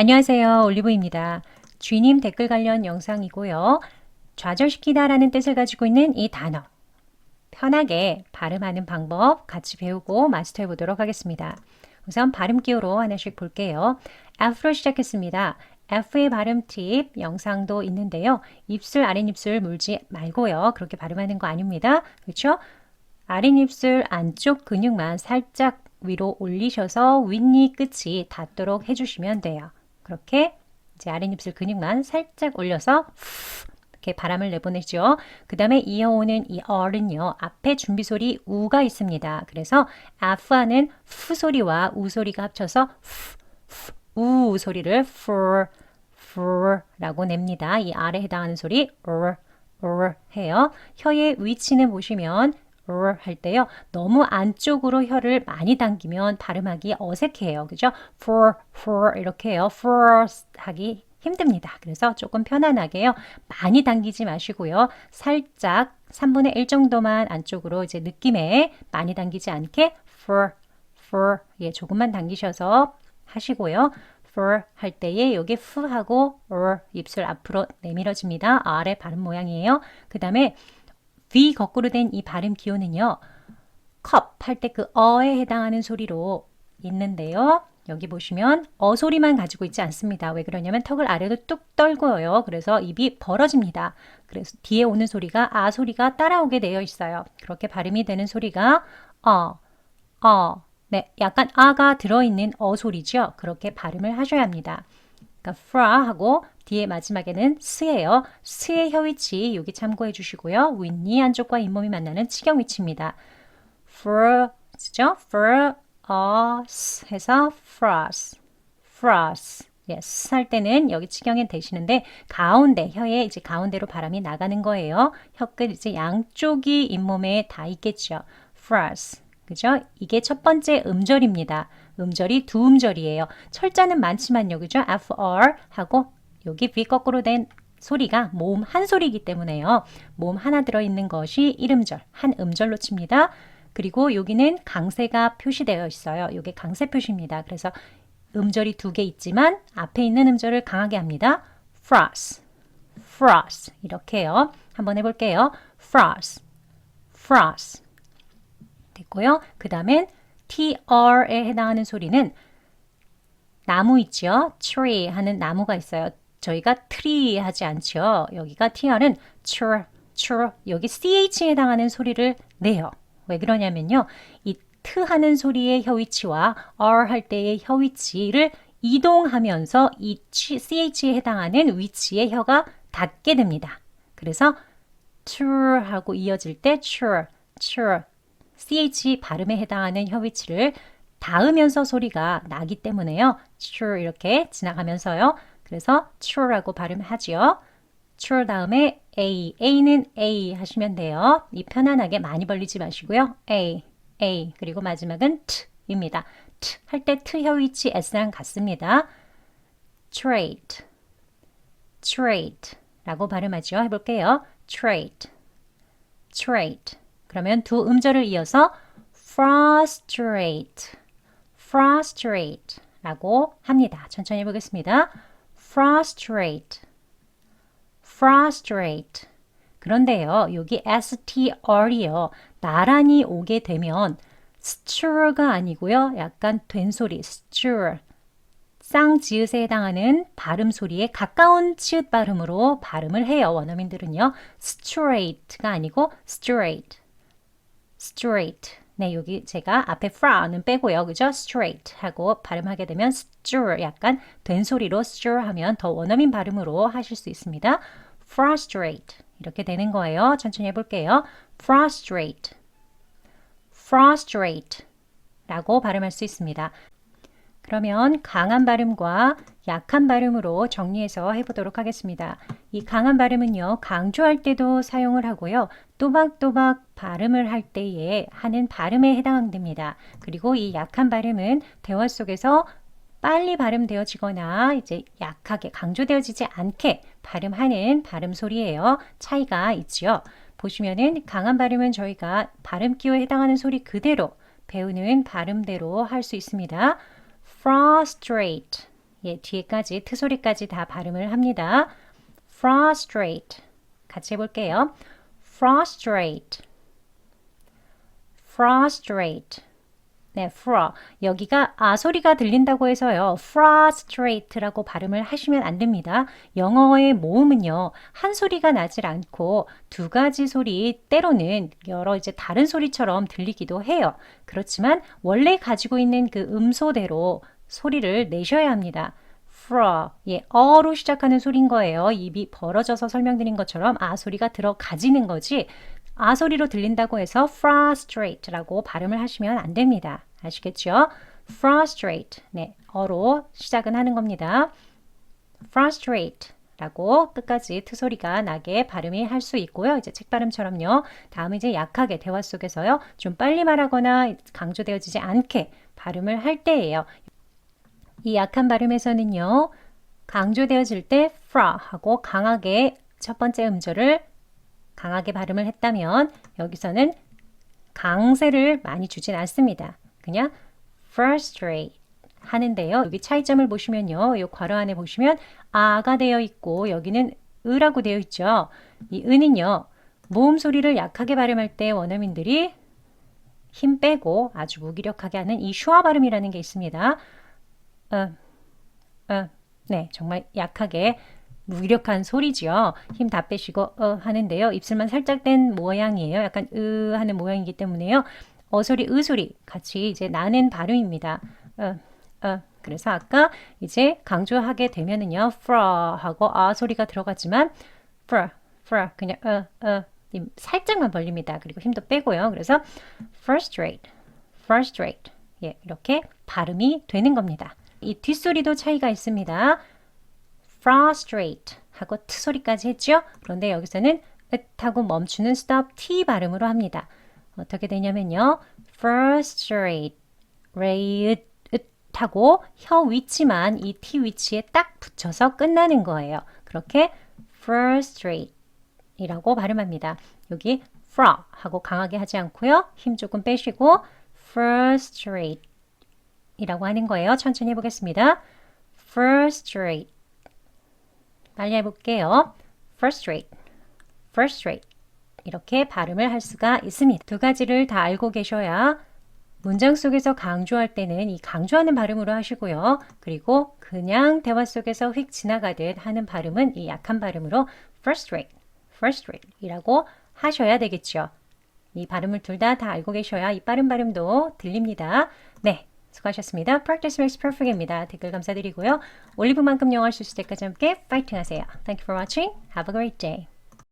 안녕하세요. 올리브입니다. 주님 댓글 관련 영상이고요. 좌절시키다라는 뜻을 가지고 있는 이 단어. 편하게 발음하는 방법 같이 배우고 마스터해 보도록 하겠습니다. 우선 발음 기호로 하나씩 볼게요. F로 시작했습니다. F의 발음 팁 영상도 있는데요. 입술, 아랫입술 물지 말고요. 그렇게 발음하는 거 아닙니다. 그렇죠? 아랫입술 안쪽 근육만 살짝 위로 올리셔서 윗니 끝이 닿도록 해주시면 돼요. 그렇게 이제 아랫입술 근육만 살짝 올려서 이렇게 바람을 내보내죠. 그 다음에 이어오는 이 어는요. 앞에 준비 소리 우가 있습니다. 그래서 F하는 푸 소리와 우 소리가 합쳐서 푸, 우 소리를 for, for라고 냅니다. 이 아래 해당하는 소리 or, or 해요. 혀의 위치는 보시면 할 때요. 너무 안쪽으로 혀를 많이 당기면 발음하기 어색해요. 그죠? for, for 이렇게 해요. for 하기 힘듭니다. 그래서 조금 편안하게요. 많이 당기지 마시고요. 살짝 3분의 1 정도만 안쪽으로 이제 느낌에 많이 당기지 않게 for, for 예, 조금만 당기셔서 하시고요. for 할 때에 여기 푸 하고 or 입술 앞으로 내밀어집니다. 아래 발음 모양이에요. 그 다음에 V 거꾸로 된 이 발음 기호는요. 컵 할 때 그 어에 해당하는 소리로 있는데요. 여기 보시면 어 소리만 가지고 있지 않습니다. 왜 그러냐면 턱을 아래로 뚝 떨고요. 그래서 입이 벌어집니다. 그래서 뒤에 오는 소리가 아 소리가 따라오게 되어 있어요. 그렇게 발음이 되는 소리가 어, 어, 네, 약간 아가 들어있는 어 소리죠. 그렇게 발음을 하셔야 합니다. 그러니까 fra 하고 뒤에 마지막에는 스예요. 스의 혀 위치 여기 참고해 주시고요. 윗니 안쪽과 잇몸이 만나는 치경 위치입니다. for, 죠 for us 해서 frost, frost. yes 할 때는 여기 치경에 대시는데 가운데 혀에 이제 가운데로 바람이 나가는 거예요. 혀끝 이제 양쪽이 잇몸에 다 있겠죠. frost. 그죠? 이게 첫 번째 음절입니다. 음절이 두 음절이에요. 철자는 많지만요. 그죠? FR 하고 여기 V 거꾸로 된 소리가 모음 한 소리이기 때문에요. 모음 하나 들어있는 것이 1음절, 한 음절로 칩니다. 그리고 여기는 강세가 표시되어 있어요. 이게 강세 표시입니다. 그래서 음절이 두 개 있지만 앞에 있는 음절을 강하게 합니다. frost, frost 이렇게요. 한번 해볼게요. frost, frost 됐고요. 그 다음엔 tr에 해당하는 소리는 나무 있죠. tree 하는 나무가 있어요. 저희가 tree 하지 않죠. 여기가 tr은 tr, tr 여기 ch에 해당하는 소리를 내요. 왜 그러냐면요. 이트 하는 소리의 혀 위치와 r 할 때의 혀 위치를 이동하면서 이 ch에 해당하는 위치의 혀가 닿게 됩니다. 그래서 tr 하고 이어질 때 tr, tr, ch 발음에 해당하는 혀 위치를 닿으면서 소리가 나기 때문에요. tr 이렇게 지나가면서요. 그래서 true라고 발음하지요. true 다음에 a, a는 a 하시면 돼요. 이 편안하게 많이 벌리지 마시고요. a, a 그리고 마지막은 t입니다. t 할 때 t 혀 위치 s랑 같습니다. trait, trait 라고 발음하죠. 해볼게요. trait, trait 그러면 두 음절을 이어서 frustrate, frustrate 라고 합니다. 천천히 해보겠습니다. frustrate, frustrate. 그런데요, 여기 str이요. 나란히 오게 되면 stir가 아니고요. 약간 된 소리, stir. 쌍지읒에 해당하는 발음 소리에 가까운 치읒 발음으로 발음을 해요. 원어민들은요. straight가 아니고 straight, straight. 네, 여기 제가 앞에 fra는 빼고요. 그죠? straight 하고 발음하게 되면 stir 약간 된 소리로 stir 하면 더 원어민 발음으로 하실 수 있습니다. frustrate 이렇게 되는 거예요. 천천히 해볼게요. frustrate, frustrate 라고 발음할 수 있습니다. 그러면 강한 발음과 약한 발음으로 정리해서 해보도록 하겠습니다. 이 강한 발음은요, 강조할 때도 사용을 하고요, 또박또박 발음을 할 때에 하는 발음에 해당됩니다. 그리고 이 약한 발음은 대화 속에서 빨리 발음되어지거나 이제 약하게 강조되어지지 않게 발음하는 발음 소리예요. 차이가 있지요. 보시면은 강한 발음은 저희가 발음 기호에 해당하는 소리 그대로 배우는 발음대로 할 수 있습니다. Frustrate, 예, 뒤에까지 트소리까지 다 발음을 합니다. frustrate 같이 해볼게요. frustrate frustrate 네, fr. 여기가 아 소리가 들린다고 해서요. frustrate라고 발음을 하시면 안 됩니다. 영어의 모음은요. 한 소리가 나질 않고 두 가지 소리 때로는 여러 이제 다른 소리처럼 들리기도 해요. 그렇지만 원래 가지고 있는 그 음소대로 소리를 내셔야 합니다. fr. 예, 어로 시작하는 소리인 거예요. 입이 벌어져서 설명드린 것처럼 아 소리가 들어가지는 거지. 아 소리로 들린다고 해서 frustrate라고 발음을 하시면 안 됩니다. 아시겠죠? frustrate. 네, 어로 시작은 하는 겁니다. frustrate. 라고 끝까지 트 소리가 나게 발음이 할 수 있고요. 이제 책 발음처럼요. 다음은 이제 약하게 대화 속에서요. 좀 빨리 말하거나 강조되어지지 않게 발음을 할 때예요. 이 약한 발음에서는요. 강조되어질 때 fra 하고 강하게 첫 번째 음절을 강하게 발음을 했다면 여기서는 강세를 많이 주진 않습니다. 그냥 frustrate 하는데요. 여기 차이점을 보시면요. 이 괄호 안에 보시면 아가 되어 있고 여기는 으라고 되어 있죠. 이 으는요. 모음 소리를 약하게 발음할 때 원어민들이 힘 빼고 아주 무기력하게 하는 이 슈아 발음이라는 게 있습니다. 어, 어, 네, 정말 약하게 무기력한 소리지요. 힘 다 빼시고 어 하는데요. 입술만 살짝 뺀 모양이에요. 약간 으 하는 모양이기 때문에요. 어 소리, 으 소리 같이 이제 나는 발음입니다. 어, 어. 그래서 아까 이제 강조하게 되면은요, fra 하고 아 소리가 들어가지만 fra, fra 그냥 어, 어 살짝만 벌립니다. 그리고 힘도 빼고요. 그래서 frustrate, frustrate 예, 이렇게 발음이 되는 겁니다. 이 뒷소리도 차이가 있습니다. Frustrate 하고 트 소리까지 했죠. 그런데 여기서는 으하고 멈추는 stop t 발음으로 합니다. 어떻게 되냐면요. frustrate, rate, 하고 혀 위치만 이 t 위치에 딱 붙여서 끝나는 거예요. 그렇게 frustrate 이라고 발음합니다. 여기 fra 하고 강하게 하지 않고요. 힘 조금 빼시고 frustrate 이라고 하는 거예요. 천천히 해보겠습니다. frustrate 빨리 해볼게요. frustrate, frustrate 이렇게 발음을 할 수가 있습니다. 두 가지를 다 알고 계셔야 문장 속에서 강조할 때는 이 강조하는 발음으로 하시고요. 그리고 그냥 대화 속에서 휙 지나가듯 하는 발음은 이 약한 발음으로 frustrate, frustrate 이라고 하셔야 되겠죠. 이 발음을 둘 다다 알고 계셔야 이 빠른 발음도 들립니다. 네. 수고하셨습니다. Practice makes perfect입니다. 댓글 감사드리고요. 올리브만큼 영어 할수 있을 때까지 함께 파이팅 하세요. Thank you for watching. Have a great day.